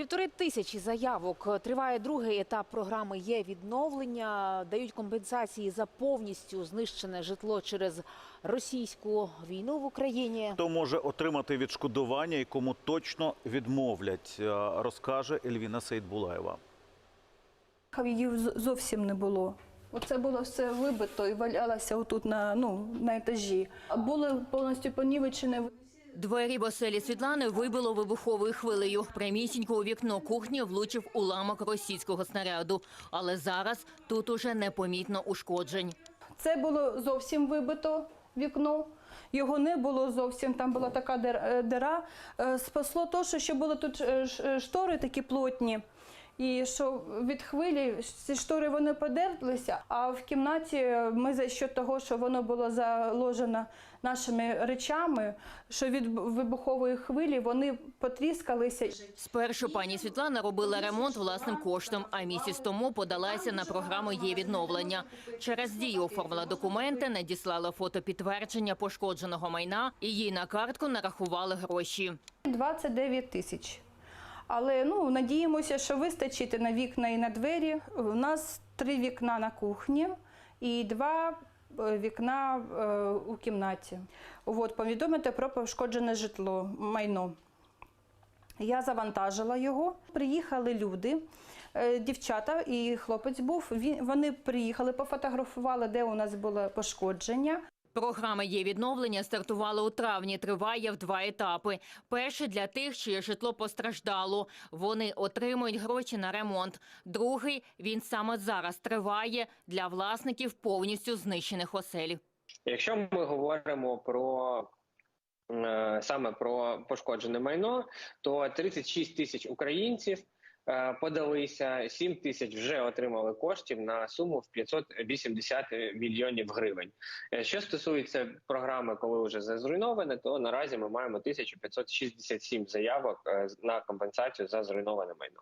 Півтори тисячі заявок. Триває другий етап програми є відновлення. Дають компенсації за повністю знищене житло через російську війну в Україні. Хто може отримати відшкодування і кому точно відмовлять, е, розкаже Ельвіна Сейдбулаєва. Її зовсім не було. Оце було все вибито і валялося отут на, ну, на етажі. Були повністю понівечені. Двері в оселі Світлани вибило вибуховою хвилею. Прямісінько у вікно кухні влучив уламок російського снаряду. Але зараз тут уже непомітно ушкоджень. Це було зовсім вибито вікно. Його не було зовсім, там була така е, дира. Е, Спасло те, що ще були тут е, штори такі плотні. І що від хвилі ці штори вони подерлися, а в кімнаті ми за що того, що воно було заложено нашими речами, що від вибухової хвилі вони потріскалися. Спершу пані Світлана робила ремонт власним коштом, а місяць тому подалася на програму «Є відновлення». Через дію оформила документи, надіслала фото підтвердження пошкодженого майна і їй на картку нарахували гроші. 29 тисяч. Але ну, надіємося, що вистачить на вікна і на двері. У нас три вікна на кухні і два е, вікна е, у кімнаті. От, повідомити про пошкоджене житло, майно. Я завантажила його. Приїхали люди, е, дівчата і хлопець був. Вони приїхали, пофотографували, де у нас було пошкодження. Програма «Є відновлення» стартувала у травні, триває в два етапи. Перший для тих, чиє житло постраждало. Вони отримують гроші на ремонт. Другий, він саме зараз триває для власників повністю знищених осель. Якщо ми говоримо про е, саме про пошкоджене майно, то 36 тисяч українців подалися, 7 тисяч вже отримали коштів на суму в 580 мільйонів гривень. Е, Що стосується програми, коли вже зруйноване, то наразі ми маємо 1567 заявок е, на компенсацію за зруйноване майно.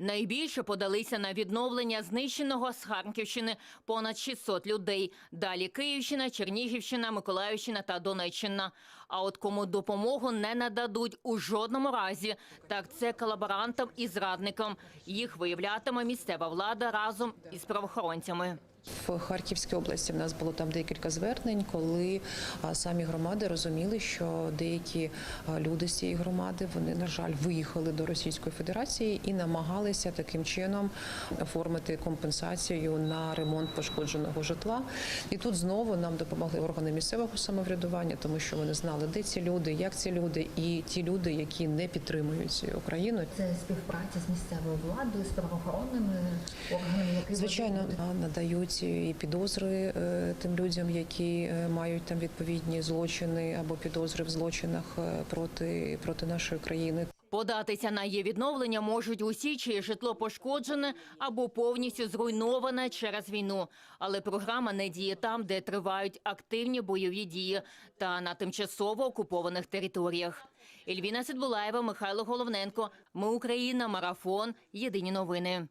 Найбільше подалися на відновлення знищеного з Харківщини понад 600 людей. Далі Київщина, Чернігівщина, Миколаївщина та Донеччина. А от кому допомогу не нададуть у жодному разі, так це колаборантам і зрадникам. Їх виявлятиме місцева влада разом із правоохоронцями. В Харківській області в нас було там декілька звернень, коли самі громади розуміли, що деякі люди з цієї громади вони на жаль виїхали до Російської Федерації і намагалися таким чином оформити компенсацію на ремонт пошкодженого житла. І тут знову нам допомогли органи місцевого самоврядування, тому що вони знали, де ці люди, як ці люди, і ті люди, які не підтримують Україну. Це співпраця з місцевою владою, з правоохоронними органами, які Звичайно, вони- а, і підозри е, тим людям, які е, мають там відповідні злочини або підозри в злочинах е, проти, проти нашої країни. Податися на її відновлення можуть усі, чиє житло пошкоджене або повністю зруйноване через війну. Але програма не діє там, де тривають активні бойові дії та на тимчасово окупованих територіях. Ельвіна Сидбулаєва, Михайло Головненко. Ми Україна. Марафон. Єдині новини.